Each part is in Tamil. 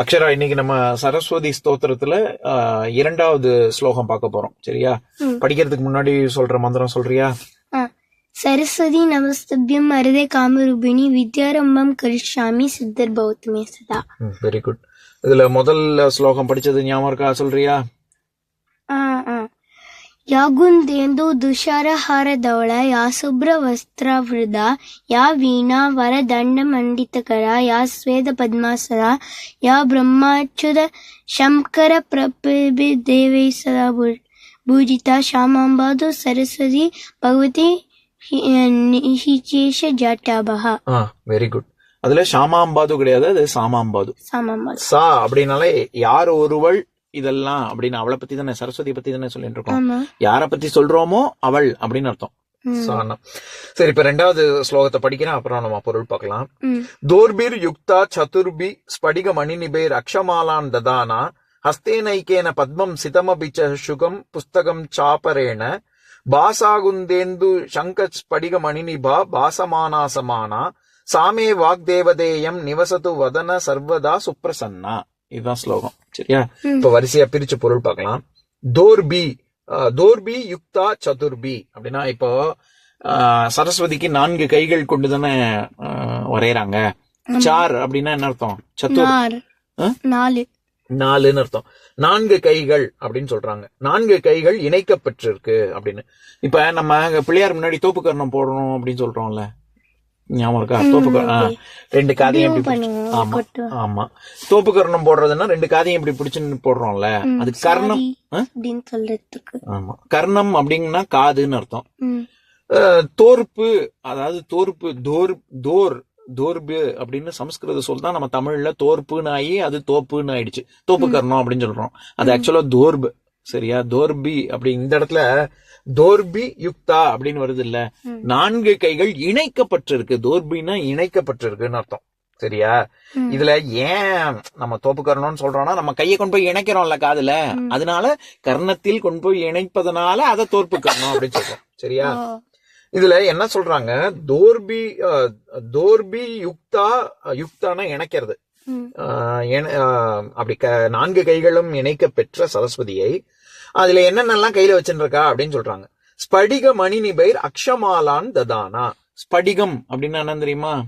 அக்ஷரா இன்னைக்கு நம்ம சரஸ்வதி ஸ்தோத்திரத்துல இரண்டாவது ஸ்லோகம் பார்க்க போறோம். சரியா? படிக்கிறதுக்கு முன்னாடி சொல்ற மந்திரம் சொல்றியா. சரஸ்வதி நமஸ்தபியம் மருதே காமரூபிணி வித்யாரம்பம் கரிஷ்யாமி சித்தர் பௌத்தமே சதா. வெரி குட் இதுல முதல் ஸ்லோகம் படிச்சது ஞாபகம் இருக்கா? சொல்றியா? ಆ, ಆ. ಯಾ ಗುಂದೇಂದು ದುಷಾರಹಾರ ಧವಳ ಯಾ ಶುಭ್ರ ವಸ್ತ್ರಾವೃತ ಯಾ ವೀಣಾ ವರದಂಡ ಮಂಡಿತಕರ ಯಾ ಸ್ವೇದ ಪದ್ಮಾಸನ ಯಾ ಬ್ರಹ್ಮಾಚ್ಯುತ ಶಂಕರ ಪ್ರಪಿ ದೇವೈ ಸದಾ ಭೂ- ಭೂಜಿತ ಶ್ಯಾಮಾಂಬಾದು ಸರಸ್ವತಿ ಭಗವತಿ ಹಿ- ನಿಹಿಚೇಶ ಜಟಾಭಃ ஆ வெரி குட் அதுல ஷாமாம்பாது கிடையாது அது சாமாம்பாது ಸಾಮಾಂಬಾದು சா அப்படின்னாலே யார் ஒருவள் இதெல்லாம் அப்படின்னு அவளை பத்தி தானே சரஸ்வதி பத்தி தானே சொல்லிட்டு இருக்கோம். யார பத்தி சொல்றோமோ அவள் அப்படின்னு அர்த்தம். சரி இப்ப ரெண்டாவது ஸ்லோகத்தை படிக்கிறேன் அப்புறம் நம்ம பொருள் பார்க்கலாம். தோர்பிர் யுக்தா சதுர்பி ஸ்படிக மணிநிபேர் அக்ஷமாலான் ததானா ஹஸ்தேனைக்கேன பத்மம் சிதமபி ச சுகம் புஸ்தகம் சாபரேண பாசாகுந்தேந்து சங்க ஸ்படிக மணிநிபா பாசமானாசமானா சாமே வாக்தேவதேயம் நிவசது வதன சர்வதா சுப்ரசன்னா இதுதான் ஸ்லோகம். சரியா? இப்ப வரிசையா பிரிச்சு பொருள் பார்க்கலாம். தோர்பி தோர்பி யுக்தா சதுர்பி. அப்படின்னா இப்போ சரஸ்வதிக்கு நான்கு கைகள் கொண்டு தானே வரையறாங்க. சார் அப்படின்னா என்ன அர்த்தம்? ஆ? நாலு. நாலுன்னு அர்த்தம். நான்கு கைகள் அப்படின்னு சொல்றாங்க. நான்கு கைகள் இணைக்கப்பட்டிருக்கு அப்படின்னு. இப்ப நம்ம பிள்ளையார் முன்னாடி தோப்பு கர்ணம் போடணும் அப்படின்னு சொல்றோம்ல. ஞாபகம் இருக்கா? தோப்பு ரெண்டு காதையும் இப்படி ஆமா ஆமா. தோப்பு கர்ணம் போடுறதுன்னா ரெண்டு காதையும் இப்படி பிடிச்சுன்னு போடுறோம்ல. அது கர்ணம் ஆமா. கர்ணம் அப்படிங்கன்னா காதுன்னு அர்த்தம். தோர்ப்பு அதாவது தோர்ப்பு தோர் தோர் தோர்பு அப்படின்னு சமஸ்கிருத சொல் தான் நம்ம தமிழ்ல தோர்ப்புன்னு ஆகி அது தோப்புன்னு ஆயிடுச்சு. தோப்பு கர்ணம் அப்படின்னு சொல்றோம். அது ஆக்சுவலா தோர்பு. சரியா? தோர்பி அப்படி இந்த இடத்துல தோர்பி யுக்தா அப்படின்னு வருது இல்ல. நான்கு கைகள் இணைக்கப்பட்டிருக்கு. தோர்பின்னா இணைக்கப்பட்டிருக்குன்னு அர்த்தம். சரியா. இதுல ஏன் நம்ம தோப்பு கர்ணம்னு சொல்றோம்னா நம்ம கையை கொண்டு போய் இணைக்கிறோம்ல காதுல. அதனால கர்ணத்தில் கொண்டு போய் இணைப்பதனால அதை தோற்பு கர்ணம் அப்படின்னு சொல்றோம். சரியா. இதுல என்ன சொல்றாங்க? தோர்பி தோர்பி யுக்தா யுக்தானா இணைக்கிறது. அப்படி நான்கு கைகளும் இணைக்க பெற்ற சரஸ்வதியை அதுல என்னென்னலாம் கையில வச்சுருக்கா அப்படின்னு சொல்றாங்க. ஸ்படிக மணிநிபைர் அக்ஷமாலான் ததானா? ஸ்படிகம் அப்படின்னா என்ன தெரியுமா?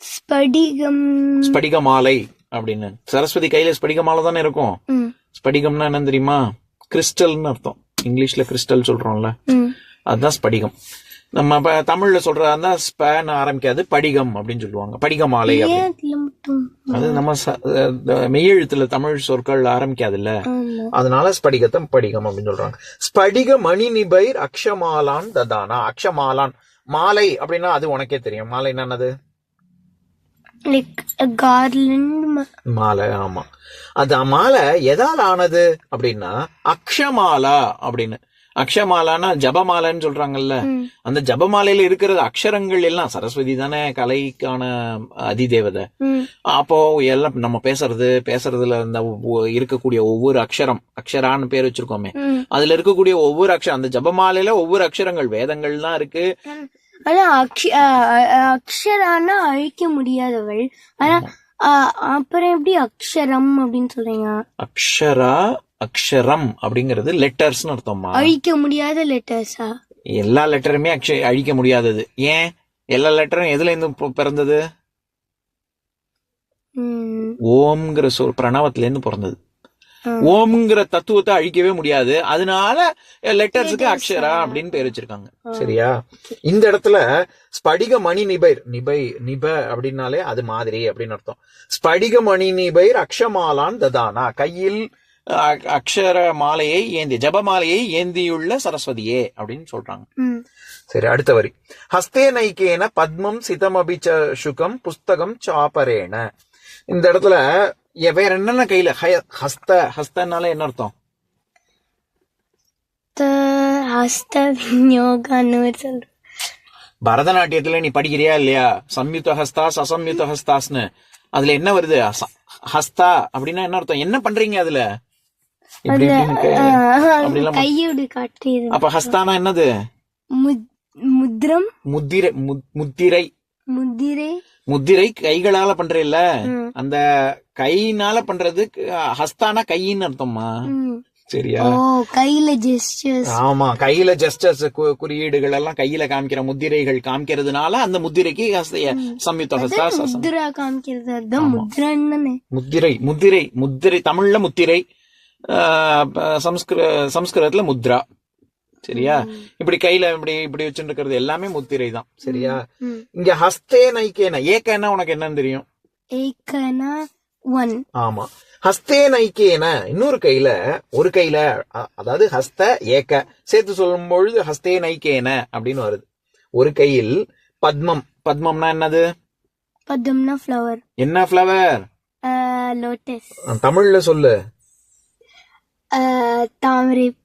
ஸ்படிகம். ஸ்படிக மாலை அப்படின்னு. சரஸ்வதி கையில ஸ்படிக மாலை தானே இருக்கும். ஸ்படிகம்னா என்ன தெரியுமா? கிறிஸ்டல்னு அர்த்தம். இங்கிலீஷ்ல கிறிஸ்டல் சொல்றோம்ல. அதுதான் ஸ்படிகம். நம்ம இப்ப தமிழ்ல சொல்றதா ஸ்பேன்னு ஆரம்பிக்காது படிகம் அப்படின்னு சொல்லுவாங்க. படிக மாலை ஏன் அப்படின்னு. அதுல மட்டும் அது நம்ம மெய்யெழுத்துல தமிழ் சொற்கள் ஆரம்பிக்காதுல்ல? ஆமா. அதனால ஸ்படிகத்தை படிகம் அப்படின்னு சொல்றாங்க. ஸ்படிக மணி நிபைர் அக்ஷமாலான் ததானா? அக்ஷமாலான். மாலை அப்படின்னா அது உனக்கே தெரியும். மாலை என்னது மாலை ஆமா. அது மாலை எதால ஆனது அப்படின்னா அக்ஷமாலா அப்படின்னு. அக்ஷமாலானா ஜபமாலைன்னு சொல்றாங்கல்ல. அந்த ஜபமாலையில இருக்கிற அக்ஷரங்கள் எல்லாம் சரஸ்வதி தானே கலைக்கான அதிதேவதை. அப்போ எல்லாம் நம்ம பேசுறது பேசுறதுல இந்த இருக்கக்கூடிய ஒவ்வொரு அக்ஷரம் அக்ஷரான்னு பேர் வச்சிருக்கோமே. அதுல இருக்கக்கூடிய ஒவ்வொரு அக்ஷரம் அந்த ஜபமாலையில ஒவ்வொரு அக்ஷரங்கள் வேதங்கள் தான் இருக்கு. ஆனா அக்ஷரானா அழிக்க முடியாதவள். ஆனா அப்புறம் எப்படி அக்ஷரம் அப்படின்னு சொல்றீங்க? அக்ஷரா அக்ஷரம் அப்படிங்கிறது லெட்டர்ஸ்னு அர்த்தம்மா. அழிக்க முடியாத லெட்டர்ஸா எல்லா லெட்டருமே அக்ஷ அழிக்க முடியாதது. ஏன்? எல்லா லெட்டரும் எதுல இருந்து பிறந்தது? ஓம்ங்கிற சொல் பிரணவத்துல இருந்து பிறந்தது. ஓம்ங்கிற தத்துவத்தை அழிக்கவே முடியாது. அதனால லெட்டர்ஸுக்கு அக்ஷரா அப்படின்னு பேர் வச்சிருக்காங்க. சரியா? இந்த இடத்துல ஸ்படிக மணி நிபைர் நிபை நிப அப்படின்னாலே அது மாதிரி அப்படின்னு அர்த்தம். ஸ்படிக மணி நிபைர் அக்ஷமாலான் ததானா? கையில் அக்ஷர மாலையை ஏந்தி ஜபமாலையை ஏந்தியுள்ள சரஸ்வதியே அப்படின்னு சொல்றாங்க. சரி அடுத்த வரி. ஹஸ்தே நைக்கேன பத்மம் சிதமபி ச சுகம் புஸ்தகம் சாபரேன. இந்த இடத்துல எ- வேற என்னென்ன கையில? ஹஸ்த ஹஸ்தனால என்ன அர்த்தம்? ஹஸ்த விநியோகான்னு சொல்றேன் பரதநாட்டியத்துல நீ படிக்கிறியா இல்லையா? சம்யுத்த ஹஸ்தாஸ் அசம்யுத்த ஹஸ்தாஸ்னு. அதுல என்ன வருது? ஹஸ்தா அப்படின்னா என்ன அர்த்தம்? என்ன பண்றீங்க அதுல? இப்படி இப்படின்னு கையோடு அப்ப ஹஸ்தானா என்னது? முத்திரை முத்திரை. முதிரை முத்திரை கைகளால பண்றேல்ல. ம். அந்த கைனால பண்றது ஹஸ்தானா கையின்னு அர்த்தம்மா ம். சரியா? கையில ஜெஸ்டர்ஸ் ஆமா கையில ஜஸ்டஸ் குறியீடுகள் எல்லாம் கையில காமிக்கிற முத்திரைகள் காமிக்கிறதுனால அந்த முத்திரைக்கு சம்யுக்த முத்திரை முத்திரை முத்திரை தமிழ்ல முத்திரை. சம்ஸ்கிரு சம்ஸ்கிருதத்துல முத்ரா. சரியா? இப்படி கையில இப்படி இப்படி வச்சுட்டு இருக்கிறது எல்லாமே முத்திரை தான் சரியா. இங்க ஹஸ்தே நைக்கேன. ஏக்கேனா உனக்கு என்னன்னு தெரியும்? ஏக்கனா ஒன். ஆமா. ஹஸ்தே நைக்கேன. இன்னொரு கையில ஒரு கையில அதாவது ஹஸ்த ஏக்க. சேர்த்து சொல்லும் பொழுது ஹஸ்தே நைக்கேன அப்படின்னு வருது. ஒரு கையில் பத்மம். பத்மம்னா என்னது? பதம்னா ஃப்ளவர் என்ன ஃபிளவர் லோட்டஸ் தமிழ்ல சொல்லு. தாமரை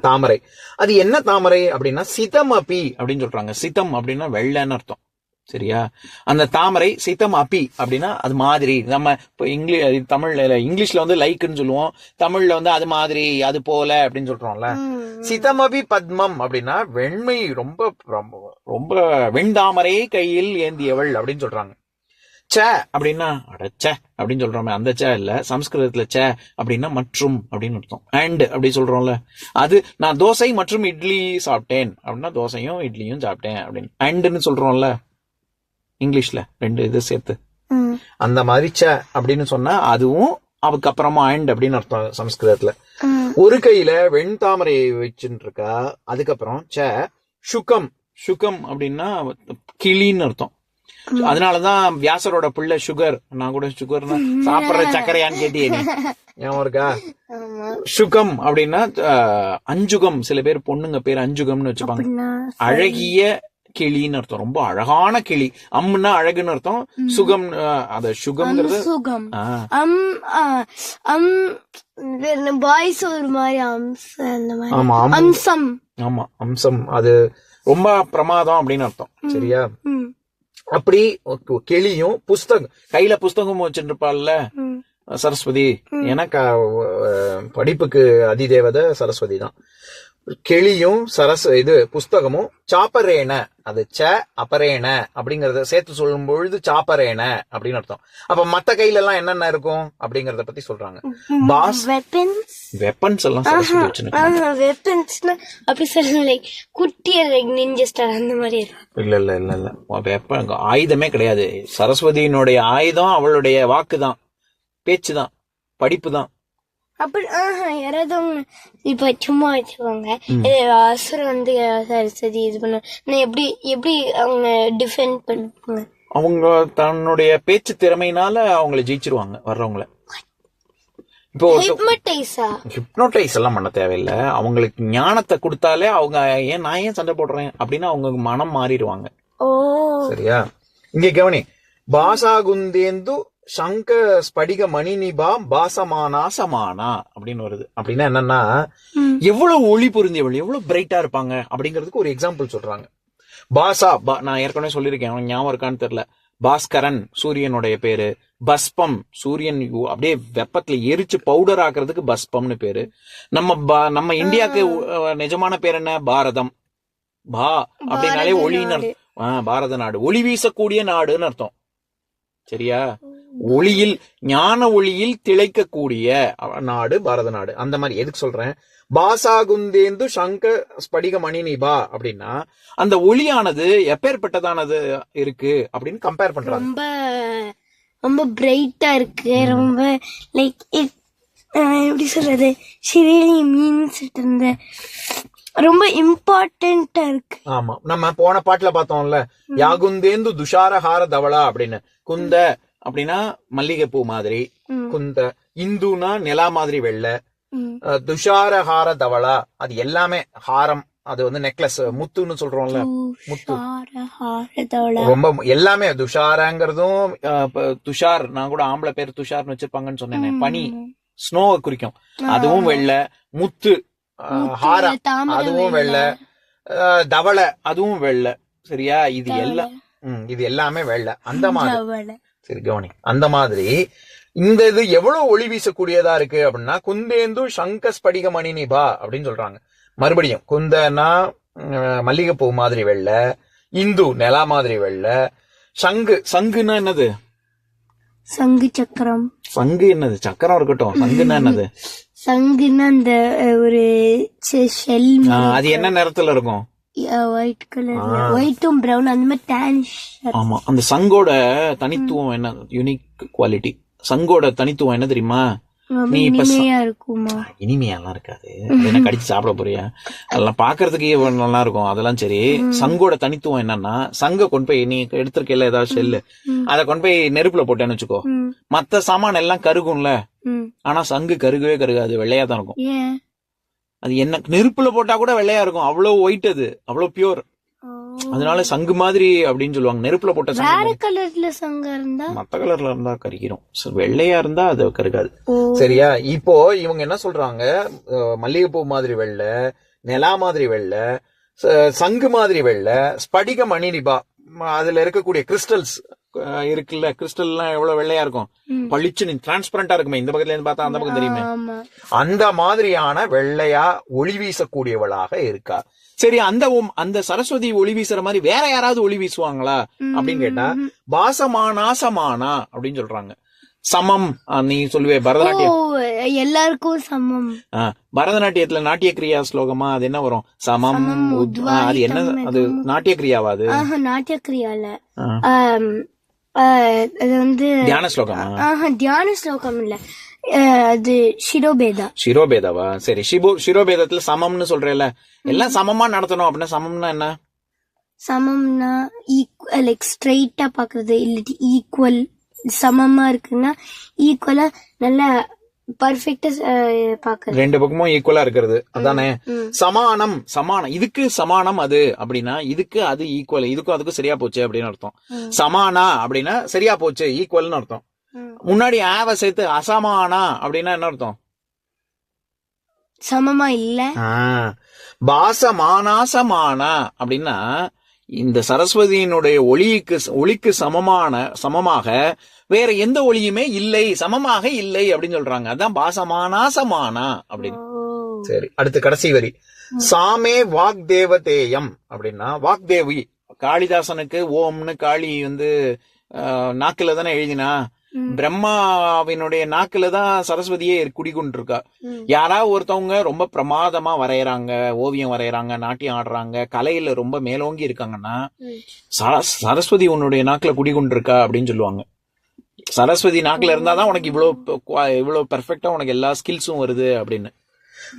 தாமரை. அது என்ன தாமரை அப்படின்னா சிதம் அபி அப்படின்னு சொல்றாங்க. சிதம் அப்படின்னா வெள்ளைன்னு அர்த்தம். சரியா? அந்த தாமரை சிதம் அபி அப்படின்னா அது மாதிரி. நம்ம இப்போ இங்கிலீஷ் தமிழ்ல இங்கிலீஷ்ல வந்து லைக்குன்னு சொல்லுவோம். தமிழ்ல வந்து அது மாதிரி அது போல அப்படின்னு சொல்றோம்ல. ம். சிதமபி பத்மம் அப்படின்னா வெண்மை ரொம்ப ரொம்ப ரொம்ப வெண்தாமரையை கையில் ஏந்தியவள் அப்படின்னு சொல்றாங்க. ச அப்படின்னா அடச்ச அப்படின்னு சொல்றோமே அந்த ச இல்ல சம்ஸ்கிருதத்துல ச அப்படின்னா மற்றும் அப்படின்னு அர்த்தம். அண்ட் அப்படி சொல்றோம்ல. அது நான் தோசை மற்றும் இட்லி சாப்பிட்டேன். அப்படின்னா தோசையும் இட்லியும் சாப்பிட்டேன் அப்படின்னு. அண்ட்னு சொல்றோம்ல இங்கிலீஷ்ல ரெண்டு இது சேர்த்து. அந்த மாதிரி ச அப்படின்னு சொன்னா அதுவும் அதுக்கப்புறமா அண்ட் அப்படின்னு அர்த்தம் சம்ஸ்கிருதத்துல. ஒரு கையில வெண்தாமரையை வச்சுட்டு இருக்கா அதுக்கப்புறம் ச சுகம் சுகம் அப்படின்னா கிளின்னு அர்த்தம். அதனாலதான் வியாசரோட பிள்ளை சுகர் நான் கூட சுகர்னா சாப்பிடுற சர்க்கரையான்னு கேட்டியே ஞாபகம் இருக்கா சுகம் அப்படின்னா அஞ்சுகம். சில பேர் பொண்ணுங்க பேர் அஞ்சுகம்னு வச்சுப்பாங்க. அழகிய கிளின்னு அர்த்தம். ரொம்ப அழகான கிளி. அம்முன்னா அழகுன்னு அர்த்தம். சுகம் அத சுகம்ங்கிறது சுகம் அம் பாய்ஸ் ஒரு மாதிரி அம்ச அந்த மாதிரி. ஆமா அம்- அம்சம். ஆமா அம்சம். அது ரொம்ப பிரமாதம் அப்படின்னு அர்த்தம். சரியா. அப்படி கிளியும் புஸ்தகம் கையில புஸ்தகம் வச்சுட்டு இருப்பாள்ல ம். சரஸ்வதி எனக்கு படிப்புக்கு அதிதேவதை சரஸ்வதி தான். கிளியும் சரஸ் இது புஸ்தகமும் சாப்பரேன. அது ச அபரேன அப்படிங்கறத சேர்த்து சொல்லும் பொழுது சாப்பரேன அப்படின்னு அர்த்தம். அப்ப மத்த கையில எல்லாம் என்னென்ன இருக்கும் அப்படிங்கறத பத்தி சொல்றாங்க. பாஸ் வெப்பன்ஸ் வெப்பன்ஸ் எல்லாம் வெப்பன்ஸ்னா அப்படி சொல்ல லைக் குட்டிய லைக் நிஞ்ச ஸ்டார் அந்த மாதிரி இல்ல இல்ல இல்ல இல்ல. வெப்ப ஆயுதமே கிடையாது. சரஸ்வதியினுடைய ஆயுதம் அவளுடைய வாக்கு தான் பேச்சு தான் படிப்பு தான் அப்படி ஆஹா யாராவது இப்ப சும்மா வச்சுக்கோங்க. இது அசுரம் வந்து சரஸ்வதி இது பண்ண நான் எப்படி எப்படி அவங்க டிஃபெண்ட் பண்ணுவாங்க? அவங்க தன்னுடைய பேச்சு திறமையினால அவங்கள ஜெயிச்சிருவாங்க வர்றவங்கள. இப்போ ஹிப்மடைஸா ஹிப்னோடைஸ் எல்லாம் பண்ண தேவையில்லை. அவங்களுக்கு ஞானத்தை கொடுத்தாலே அவங்க ஏன் நான் ஏன் சண்டை போடுறேன் அப்படின்னு அவங்க மனம் மாறிடுவாங்க. ஓ. சரியா? இங்க கவனி. பாசாகுந்தேந்து சங்க ஸ்படிக மணிநிபா பாசமானா சமானா அப்படின்னு வருது. அப்படின்னா என்னன்னா. எவ்வளவு ஒளி பொருந்தியவள் எவ்வளவு பிரைட்டா இருப்பாங்க அப்படிங்கிறதுக்கு ஒரு எக்ஸாம்பிள் சொல்றாங்க. பாசா பா- நான் ஏற்கனவே சொல்லியிருக்கேன் உனக்கு ஞாபகம் இருக்கான்னு தெரியல. பாஸ்கரன் சூரியனுடைய பேரு. பஸ்பம் சூரியன் அப்படியே வெப்பத்துல எரிச்சு பவுடர் ஆக்குறதுக்கு பஸ்பம்னு பேரு. நம்ம பா- நம்ம இந்தியாவுக்கு அஹ், நிஜமான பேர் என்ன? பாரதம். பா அப்படின்னாலே ஒளின்னு பாரத நாடு. ஒளி வீசக்கூடிய நாடுன்னு அர்த்தம். சரியா? ஒளியில் ஞான ஒளியில் திளைக்கக்கூடிய நாடு பாரத நாடு. அந்த மாதிரி எதுக்கு சொல்றேன்? பாசாகுந்தேந்து சங்க ஸ்படிக மணிநிபா அப்படின்னா அந்த ஒளியானது எப்பேற்பட்டதானது இருக்கு அப்படின்னு கம்பேர் பண்றாங்க. ரொம்ப ரொம்ப பிரைட்டா இருக்கு. ரொம்ப லைக் இட் எப்படி சொல்றது? ஷிரியலி மீன்ஸ் இருந்த ரொம்ப இம்பார்ட்டண்டா இருக்கு. ஆமா. நம்ம போன பாட்டுல பார்த்தோம்ல யாகுந்தேந்து துஷாரஹார தவளா அப்படின்னு. குந்த அப்படின்னா மல்லிகைப்பூ மாதிரி. குந்த இந்துனா நிலா மாதிரி வெள்ளை துஷாரஹார தவளா அது எல்லாமே ஹாரம் அது வந்து நெக்லஸ் முத்துன்னு சொல்றோம்ல. முத்து. ரொம்ப எல்லாமே துஷாரங்கிறதும் துஷார் நான் கூட ஆம்பளை பேர் துஷார்னு வச்சிருப்பாங்கன்னு சொன்னேனே பனி ஸ்னோவை குறிக்கும். அதுவும் வெள்ளை முத்து ஹாரம் அதுவும் வெள்ளை. தவளை அதுவும் வெள்ளை. சரியா? இது எல்லாம் இது எல்லாமே வெள்ளை. அந்த மாதிரி. சரி கவனி. அந்த மாதிரி இந்த இது எவ்வளவு ஒளி வீசக்கூடியதா இருக்கு அப்படின்னா குந்தேந்து சங்க ஸ்படிக மணிநிபா அப்படின்னு சொல்றாங்க. மறுபடியும் குந்தனா மல்லிகைப்பூ மாதிரி வெள்ளை இந்து நிலா மாதிரி வெள்ளை சங்கு சங்குன்னா என்னது? சங்கு சக்கரம். சங்கு என்னது? சக்கரம் இருக்கட்டும். சங்குன்னா என்னது? சங்குன்னா அந்த ஒரு அது என்ன நிறத்துல இருக்கும்? ஒயிட் கலர் ஒயிட்டும் பிரவுன் அந்த மாதிரி டேனிஷ் ஆமா அந்த சங்கோட தனித்துவம் என்ன? யூனிக் குவாலிட்டி சங்கோட தனித்துவம் என்ன தெரியுமா? நீ இப்ப இருக்குமா? இனிமையெல்லாம் இருக்காது. என்ன கடிச்சு சாப்பிட போறியா? அதெல்லாம் பாக்குறதுக்கே நல்லா இருக்கும் அதெல்லாம் சரி. சங்கோட தனித்துவம் என்னன்னா சங்க கொண்டு போய் நீ எடுத்திருக்கல ஏதாவது ஷெல்லு ம். அதை கொண்டு போய் நெருப்புல போட்டேன்னு வச்சுக்கோ. மத்த சாமான் எல்லாம் கருகும்ல. ஆனா சங்கு கருகவே கருகாது. வெள்ளையா தான் இருக்கும் அது என்ன நெருப்புல போட்டா கூட வெள்ளையா இருக்கும். அவ்வளவு ஒயிட் அது. அவ்வளவு பியூர். அதனால சங்கு மாதிரி அப்படின்னு சொல்லுவாங்க. நெருப்புல போட்ட சங்கு கலர்ல சங்கம் இருந்தா? மத்த கலர்ல இருந்தா கருகிரும். வெள்ளையா இருந்தா அது கருகாது. சரியா? இப்போ இவங்க என்ன சொல்றாங்க? மல்லிகைப்பூ மாதிரி வெள்ளை நிலா மாதிரி வெள்ளை சங்கு மாதிரி வெள்ளை ஸ்படிக மணிநிபா ம, அதுல இருக்கக்கூடிய கிறிஸ்டல்ஸ் இருக்குல்ல? கிறிஸ்டல்லாம் எவ்வளவு வெள்ளையா இருக்கும். பளிச்சுன்னு டிரான்ஸ்பரண்டா இருக்குமே. இந்த பக்கத்துல இருந்து பார்த்தா அந்த பக்கம் தெரியுமே. அந்த மாதிரியான வெள்ளையா ஒளி வீசக்கூடியவளாக இருக்கா. சரி அந்த அந்த சரஸ்வதி ஒளி வீசுற மாதிரி வேற யாராவது ஒளி வீசுவாங்களா? அப்படின்னு கேட்டா பாசமானா சமானா அப்படின்னு சொல்றாங்க. சமம். நீ சொல்லுவே பரதநாட்டியம். எல்லாருக்கும் சமம். பரதநாட்டியத்துல நாட்டிய கிரியா ஸ்லோகமா அது என்ன வரும்? சமம் அது என்ன அது நாட்டிய கிரியாவா அது? ஆஹா நாட்டியக்கிரியால. ஆ. அது வந்து தியான ஸ்லோகமா? ஆஹா தியான ஸ்லோகம் இல்ல. அது ஷிரோபேதா. சிரோபேதாவா சரி சிபோ சிரோபேதத்துல சமம்னு சொல்றேல எல்லாம் சமமா நடத்தணும் அப்படின்னா சமம்னா என்ன? சமம்னா லைக் ஸ்ட்ரைட்டா பாக்குறது இல்லாட்டி ஈக்குவல் சமமா இருக்குன்னா ஈக்குவலா நல்லா ரெண்டு பக்கமும் ஈக்குவலா இருக்கிறது. அதானே. சமானம் சமானம். இதுக்கு சமானம் அது அப்படின்னா இதுக்கு அது ஈக்குவல் இதுக்கும் அதுக்கும் சரியா போச்சு அப்படின்னு அர்த்தம். சமானா அப்படின்னா சரியா போச்சு ஈக்குவல்னு அர்த்தம். முன்னாடி ஆவ சேர்த்து அசமானா அப்படின்னா என்ன அர்த்தம்? சமமா இல்ல? பாசமானாசமானா அப்படின்னா இந்த சரஸ்வதியினுடைய ஒளிக்கு ஒளிக்கு சமமான சமமாக வேற எந்த ஒளியுமே இல்லை சமமாக இல்லை அப்படின்னு சொல்றாங்க. அதான் பாசமானாசமானா அப்படின்னு. ஓ. சரி அடுத்து கடைசி வரி. சாமே வாக்தேவதேயம் அப்படின்னா வாக்தேவி. காளிதாசனுக்கு ஓம்னு காளி வந்து நாக்குல தானே எழுதினா. பிரம்மாவினுடைய நாக்குல தான் சரஸ்வதியே குடிகொண்டிருக்கா. ம். யாராவது ஒருத்தவங்க ரொம்ப பிரமாதமா வரையறாங்க ஓவியம் வரையறாங்க நாட்டியம் ஆடுறாங்க கலையில ரொம்ப மேலோங்கி இருக்காங்கன்னா சரஸ்வதி உன்னுடைய நாக்குல குடிகொண்டிருக்கா அப்படின்னு சொல்லுவாங்க. சரஸ்வதி நாக்குல இருந்தாதான் உனக்கு இவ்வளவு ப- குவா- இவ்வளவு பெர்ஃபெக்டா உனக்கு எல்லா ஸ்கில்ஸும் வருது அப்படின்னு.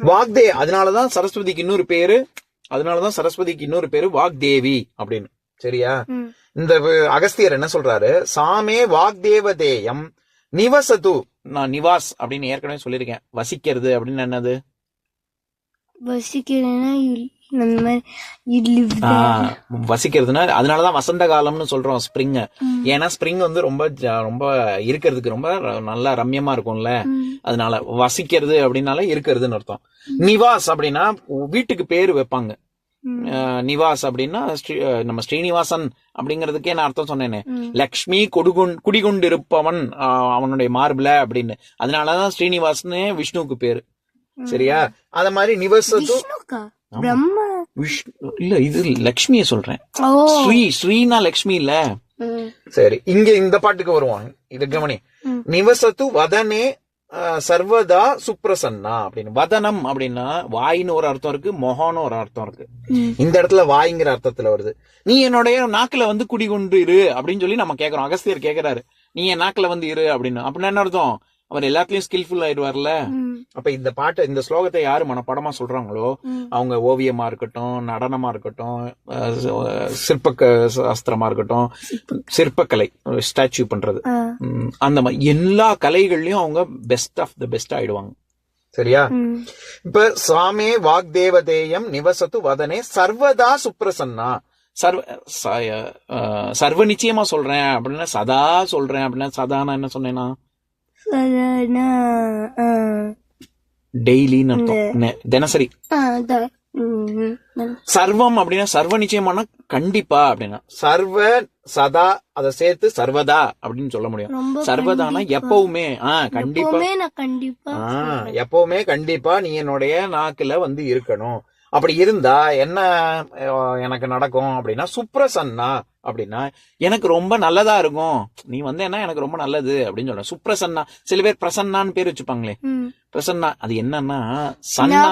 வாக்தே அதனாலதான் சரஸ்வதிக்கு இன்னொரு பேரு அதனாலதான் சரஸ்வதிக்கு இன்னொரு பேரு வாக்தேவி அப்படின்னு. சரியா. இந்த அகஸ்தியர் என்ன சொல்றாரு? சாமே வாக்தேவதேயம் நிவசது. நான் நிவாஸ் அப்படின்னு ஏற்கனவே சொல்லியிருக்கேன். வசிக்கிறது அப்படின்னு என்னது? வசிக்கிறேன்னா வசிக்கிறதுனா அதனாலதான் வசந்த காலம்னு சொல்றோம் ஸ்ப்ரிங். ஏன்னா ஸ்ப்ரிங் வந்து ரொம்ப ரொம்ப இருக்கிறதுக்கு ரொம்ப நல்லா ரம்யமா இருக்கும்ல. அதனால வசிக்கிறது அப்படின்னால இருக்கிறதுன்னு அர்த்தம். நிவாஸ் அப்படின்னா வீட்டுக்கு பேரு வைப்பாங்க. நிவாஸ் அப்படின்னா நம்ம ஸ்ரீனிவாசன் அப்படிங்கறதுக்கே நான் அர்த்தம் சொன்னேனே. லக்ஷ்மி கொடுகுண் குடிகொண்டிருப்பவன் அவனுடைய மார்பிள அப்படின்னு. அதனாலதான் ஸ்ரீனிவாசனே விஷ்ணுவுக்கு பேரு. சரியா? அத மாதிரி நிவசத்து பிரம்மா. விஷ்ணு இல்ல இது லக்ஷ்மிய சொல்றேன். ஸ்ரீ ஸ்ரீனா லக்ஷ்மி இல்ல. சரி இங்க இந்த பாட்டுக்கு வருவான் இது கவனி. நிவசத்து வதனே சர்வதா சுப்ரசன்னா அப்படின்னு. வதனம் அப்படின்னா வாயின்னு ஒரு அர்த்தம் இருக்கு மொகம்னு ஒரு அர்த்தம் இருக்கு. இந்த இடத்துல வாய்ங்கிற அர்த்தத்துல வருது. நீ என்னுடைய நாக்குல வந்து குடிகொண்டு இரு அப்படின்னு சொல்லி நம்ம கேக்குறோம். அகஸ்தியர் கேக்குறாரு. நீ என் நாக்குல வந்து இரு அப்படின்னு. அப்படின்னா என்ன அர்த்தம்? அவர் எல்லாத்துலயும் ஸ்கில்ஃபுல் ஆயிடுவார்ல. அப்ப இந்த பாட்டு இந்த ஸ்லோகத்தை யாரு மனப்படமா சொல்றாங்களோ. அவங்க ஓவியமா இருக்கட்டும் நடனமா இருக்கட்டும் சிற்ப சாஸ்திரமா இருக்கட்டும் சிற்பக்கலை ஸ்டாச்சு பண்றது அந்த மாதிரி எல்லா கலைகள்லயும் அவங்க பெஸ்ட் ஆஃப் த பெஸ்ட் ஆயிடுவாங்க சரியா. இப்ப சாமே வாக்தேவதேயம் நிவசத்து வதனே சர்வதா சுப்ரசன்னா சர்வ சர்வ நிச்சயமா சொல்றேன் அப்படின்னா சதா சொல்றேன் அப்படின்னா சதானா என்ன சொன்னேன்னா. டெய்லின்னு அர்த்தம். தினசரி. சர்வம் அப்படின்னா சர்வ நிச்சயமான கண்டிப்பா அப்படின்னா. சர்வ சதா அதை சேர்த்து சர்வதா அப்படின்னு சொல்ல முடியும். சர்வதானா. எப்பவுமே. ஆ கண்டிப்பா. எப்பவுமே நான் கண்டிப்பா ஆ, எப்பவுமே கண்டிப்பா நீ என்னுடைய நாக்குல வந்து இருக்கணும். அப்படி இருந்தா என்ன எனக்கு நடக்கும் அப்படின்னா சுப்ரசன்னா அப்படின்னா எனக்கு ரொம்ப நல்லதா இருக்கும். நீ வந்தேன்னா எனக்கு ரொம்ப நல்லது. அப்படின்னு சொல்றேன். சுப்ரசன்னா சில பேர் பிரசன்னான்னு பேர் வச்சுப்பாங்களே. பிரசன்னா அது என்னன்னா சன்னா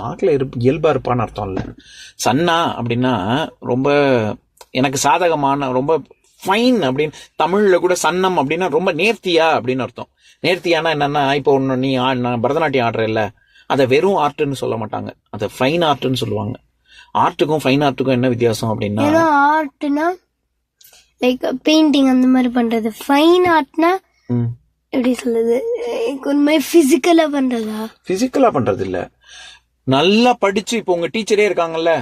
நாக்குல இயல்பா இருப்பான்னு அர்த்தம் இல்ல. சன்னா அப்படின்னா ரொம்ப எனக்கு சாதகமான ரொம்ப ஃபைன் அப்படின்னு தமிழ்ல கூட சன்னம் அப்படின்னா ரொம்ப நேர்த்தியா அப்படின்னு அர்த்தம். நேர்த்தியானா என்னன்னா இப்போ ஒன்று நீ பரதநாட்டியம் ஆடுறேல்ல அதை வெறும் ஆர்ட்னு சொல்ல மாட்டாங்க. அதை ஃபைன் ஆர்ட்னு சொல்லுவாங்க. ஆர்ட்டுக்கும் ஃபைன் ஆர்ட்டுக்கும் என்ன வித்தியாசம் அப்படின்னா ஆர்ட்னா லைக் பெயிண்டிங் அந்த மாதிரி பண்றது. ஃபைன் ஆர்ட்னா எப்படி சொல்லுது ஒரு மாதிரி பிசிக்கலா பண்றதா? பிசிக்கலா பண்றது இல்ல நல்லா படிச்சு இப்போ உங்க டீச்சரே இருக்காங்கல்ல.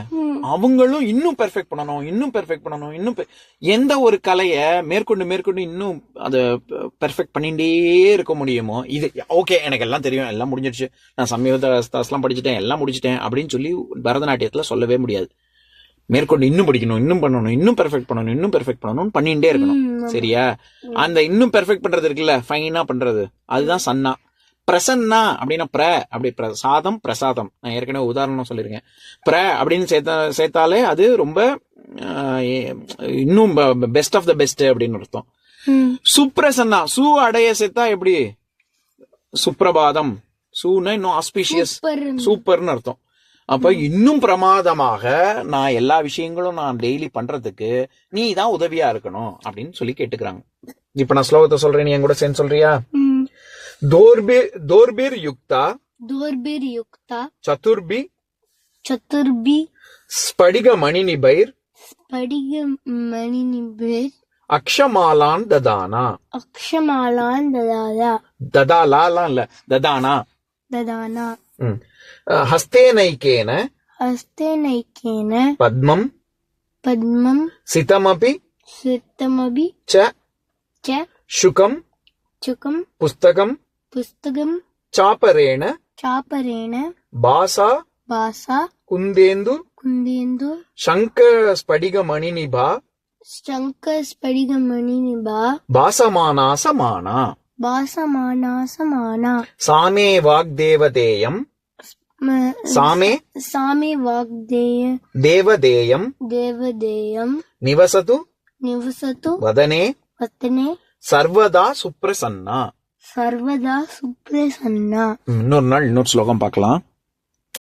அவங்களும் இன்னும் பெர்ஃபெக்ட் பண்ணணும் இன்னும் பெர்ஃபெக்ட் பண்ணணும் இன்னும் எந்த ஒரு கலைய மேற்கொண்டு மேற்கொண்டு இன்னும் அதை பெர்ஃபெக்ட் பண்ணிட்டே இருக்க முடியுமோ இது ஓகே எனக்கு எல்லாம் தெரியும் எல்லாம் முடிஞ்சிடுச்சு. நான் சமீப தாஸ்லாம் படிச்சுட்டேன் எல்லாம் முடிச்சிட்டேன் அப்படின்னு சொல்லி பரதநாட்டியத்துல சொல்லவே முடியாது. மேற்கொண்டு இன்னும் படிக்கணும் இன்னும் பண்ணணும் இன்னும் பெர்ஃபெக்ட் பண்ணணும் இன்னும் பெர்ஃபெக்ட் பண்ணணும்னு பண்ணிட்டே இருக்கணும். சரியா? அந்த இன்னும் பெர்ஃபெக்ட் பண்றது இருக்குல்ல ஃபைனா பண்றது. அதுதான் சன்னா. பிரசன்னா அப்படின்னா பிர அப்படி பிரசாதம் பிரசாதம். நான் ஏற்கனவே உதாரணம் சொல்லியிருக்கேன். பிர அப்படின்னு சேர்த்தா சேர்த்தாலே அது ரொம்ப இன்னும் பெஸ்ட் ஆஃப் த பெஸ்ட் அப்படின்னு அர்த்தம். சுப்ரசன்னா சு அடைய சேர்த்தா எப்படி? சுப்ரபாதம். சூனா இன்னும் ஆஸ்பிஷியஸ் சூப்பர் சூப்பர்னு அர்த்தம். அப்ப இன்னும் பிரமாதமாக நான் எல்லா விஷயங்களும் நான் டெய்லி பண்றதுக்கு நீ தான் உதவியா இருக்கணும் அப்படின்னு சொல்லி கேட்டுக்கிறாங்க. இப்ப நான் ஸ்லோகத்தை சொல்றேன் நீ என் கூட சேர்ந்து சொல்றியா? ம். தோர்பிர் தோர்பிர் யுக்தா தோர்பிர் யுக்தா சதுர்பி சதுர்பி ஸ்படிக மணிநிபைர் ஸ்படிக மணிநிபேர் அக்ஷமாலான் ததானா அக்ஷமாலான் ததாதா ததாலாலாம் இல்ல ததானா ததானா ம். அஹ், ஹஸ்தேனைக்கேன ஹஸ்தேனைக்கேன பத்மம் பத்மம் சிதமபி சித்தமபி ச ச சுகம் சுகம் புஸ்தகம் புஸ்தகம் சாபரேண சாபரேண பாசா பாசா குந்தேந்து குந்தேந்து சங்க ஸ்படிக மணிநிபா ஸ்டங்க ஸ்படிக மணிநிபா பாசமானா சமானா பாசமானா சமானா சாமே வாக்தேவதேயம் சாமே சாமி வாக்தேய தேவதேயம் தேவதேயம் நிவசது நிவசத்து வதனே வத்தனே சர்வதா சுப்ரசன்னா சர்வதா சுப்ரசன்னா. இன்னொரு நாள் இன்னொரு ஸ்லோகம் பார்க்கலாம்.